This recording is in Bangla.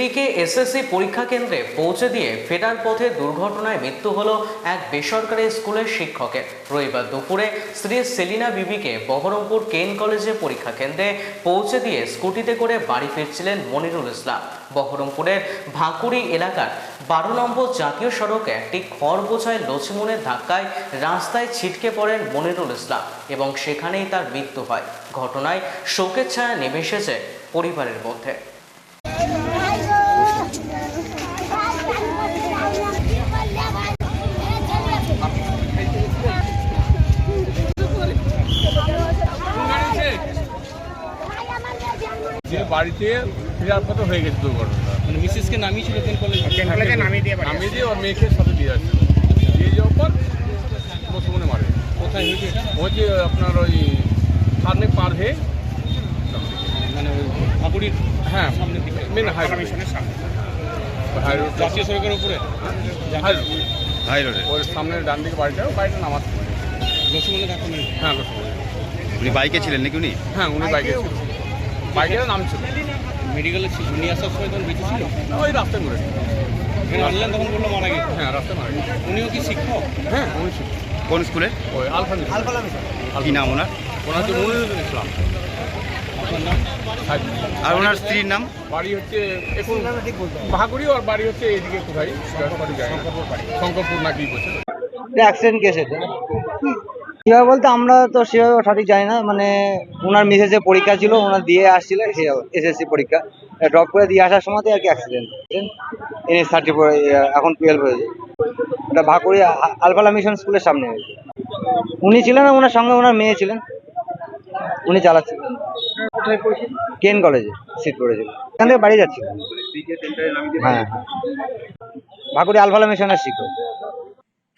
স্ত্রীকে এসএসসি পরীক্ষা কেন্দ্রে পৌঁছে দিয়ে ফেরার পথে দুর্ঘটনায় মৃত্যু হলো এক বেসরকারি স্কুলের শিক্ষকের। রবিবার দুপুরে স্ত্রী সেলিনা বিবিকে বহরমপুর কেন কলেজে পরীক্ষা কেন্দ্রে পৌঁছে দিয়ে স্কুটিতে করে বাড়ি ফিরছিলেন মনিরুল ইসলাম। বহরমপুরের ভাকুড়ি এলাকার বারো নম্বর জাতীয় সড়কে একটি খড় বোঝায় লছিমনের ধাক্কায় রাস্তায় ছিটকে পড়েন মনিরুল ইসলাম এবং সেখানেই তার মৃত্যু হয়। ঘটনায় শোকের ছায়া নেমে এসেছে পরিবারের মধ্যে। যে বাড়িতে ফেরার পথে হয়ে গেছে দুর্ঘটনা মানে মিসেসকে নামিয়েছিল কেন কলেজ নামিয়ে দিয়ে নামিয়ে দিয়ে ওর মেয়েকে সাথে দিয়ে যাচ্ছে। দিয়ে যাওয়ার পর পশ্চিমবঙ্গে মারে। কোথায় হয়েছে ওই যে আপনার ওই সামনে পার হয়ে মানে ওই হ্যাঁ সামনের দিকে। Main high high road. জাতীয় সড়কের উপরে? High road. হাই রোডে। ওর সামনে ডান দিকে বাড়িটা বাড়িটা নামাজ ধাক্কা মেরেছে হ্যাঁ। উনি বাইকে ছিলেন নাকি উনি? হ্যাঁ উনি বাইকে ছিল বাইকের নাম ছিল। মেডিকেলে নিয়ে আসার সময় তখন বেঁচে ছিল? ওই রাস্তায় মরে আনলেন তখন বলল মারা গেছে। হ্যাঁ রাস্তায় মারা গেছে। উনিও কি শিক্ষক? হ্যাঁ উনি ছিল কোন স্কুলে? ওই আলফা আলফা কি নাম ওনার? ওনার হচ্ছে মনিরুল ইসলাম। আর ওনার স্ত্রীর নাম? বাড়ি হচ্ছে এখন ভাগুড়ি আর বাড়ি হচ্ছে এইদিকে কোথায়? শঙ্করপুর নাকি বলছে অ্যাক্সিডেন্ট কেস এটা। কীভাবে বলতে, আমরা তো সেভাবে সঠিক জানি না মানে ওনার মিসেসের পরীক্ষা ছিল, ওনার দিয়ে আসছিল এসএসসি পরীক্ষা ড্রপ করে দিয়ে আসার সময় আর কি অ্যাক্সিডেন্ট এনএস থার্টি ফোর এখন টুয়েলভ হয়েছে। ওটা ভাকুড়ি আলফালা মিশন স্কুলের সামনে হয়েছে। উনি ছিলেন ওনার সঙ্গে ওনার মেয়ে ছিলেন। উনি চালাচ্ছিলেন। কেন কলেজে সিট পড়েছিল এখান থেকে বাড়ি যাচ্ছিলেন। হ্যাঁ। ভাকুড়ি আলফালা মিশনের শিক্ষক।